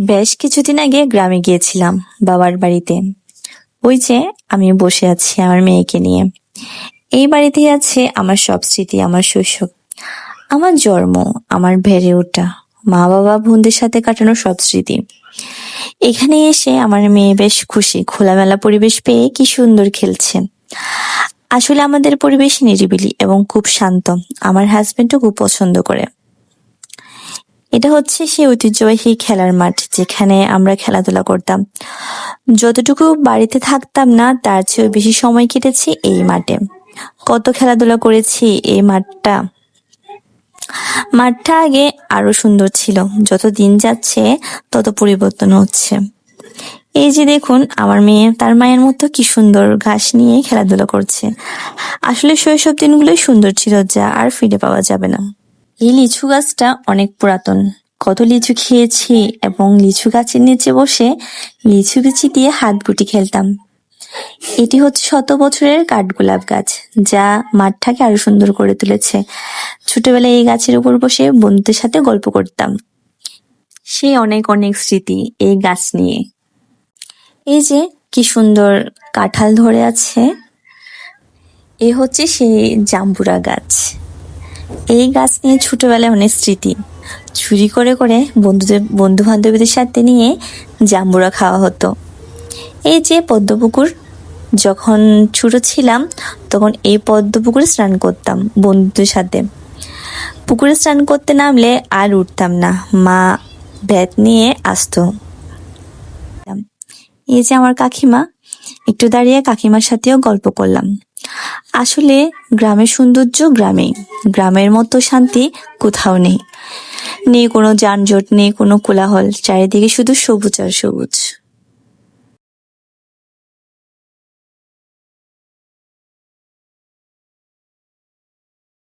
বেশ কিছুদিন আগে গ্রামে গিয়েছিলাম বাবার বাড়িতে। ওই যে আমি বসে আছি আমার মেয়েকে নিয়ে। এই বাড়িতেই আছে আমার সব স্মৃতি, আমার শৈশব। আমার জন্ম, আমার ভেড়ে ওঠা, মা বাবা, বোনদের সাথে কাটানো সব স্মৃতি। এখানে এসে আমার মেয়ে বেশ খুশি, খোলামেলা পরিবেশ পেয়ে কি সুন্দর খেলছে। আসলে আমাদের পরিবেশ নিরিবিলি এবং খুব শান্ত। আমার হাজবেন্ডও খুব পছন্দ করে। এটা হচ্ছে সেই ঐতিহ্যবাহী খেলার মাঠ যেখানে আমরা খেলাধুলা করতাম। যতটুকু বাড়িতে থাকতাম না, তার চেয়েও বেশি সময় কেটেছি এই মাঠে। কত খেলাধুলা করেছি এই মাঠটা? মাঠটা আগে আরও সুন্দর ছিল। যত দিন যাচ্ছে, তত পরিবর্তন হচ্ছে। এই যে দেখুন, আমার মেয়ে তার মায়ের মতো কি সুন্দর ঘাস নিয়ে খেলাধুলা করছে। আসলে শৈশব দিনগুলোই সুন্দর ছিল যা আর ফিরে পাওয়া যাবে না। এই লিচু গাছটা অনেক পুরাতন। কত লিচু খেয়েছি এবং লিচু গাছের নিচে বসে লিচু বিচি দিয়ে হাত গুটি খেলতাম। এটি হচ্ছে শত বছরের কাঠগোলাপ গাছ, যা মাঠটাকে আরও সুন্দর করে তুলেছে। ছোটবেলায় এই গাছের উপর বসে বন্ধুদের সাথে গল্প করতাম। সে অনেক অনেক স্মৃতি এই গাছ নিয়ে। এই যে কি সুন্দর কাঁঠাল ধরে আছে, এ হচ্ছে সেই জাম্বুরা গাছ। এই গাছ নিয়ে ছোটবেলায় অনেক স্মৃতি। চুরি করে করে বন্ধুদের বন্ধু বান্ধবীদের সাথে নিয়ে জাম্বুরা খাওয়া হতো। এই যে পদ্মপুকুর, যখন ছোট ছিলাম, তখন এই পদ্মপুকুরে স্নান করতাম বন্ধুদের সাথে। পুকুরে স্নান করতে নামলে আর উঠতাম না। মা ব্যাট নিয়ে আসতো। এই যে আমার কাকিমা, একটু দাঁড়িয়ে কাকিমার সাথেও গল্প করলাম। আসলে গ্রামের সৌন্দর্য গ্রামে গ্রামের মতো শান্তি কোথাও নেই। নেই কোনো যানজট, নেই কোনো কোলাহল, চারিদিকে শুধু সবুজ আর সবুজ।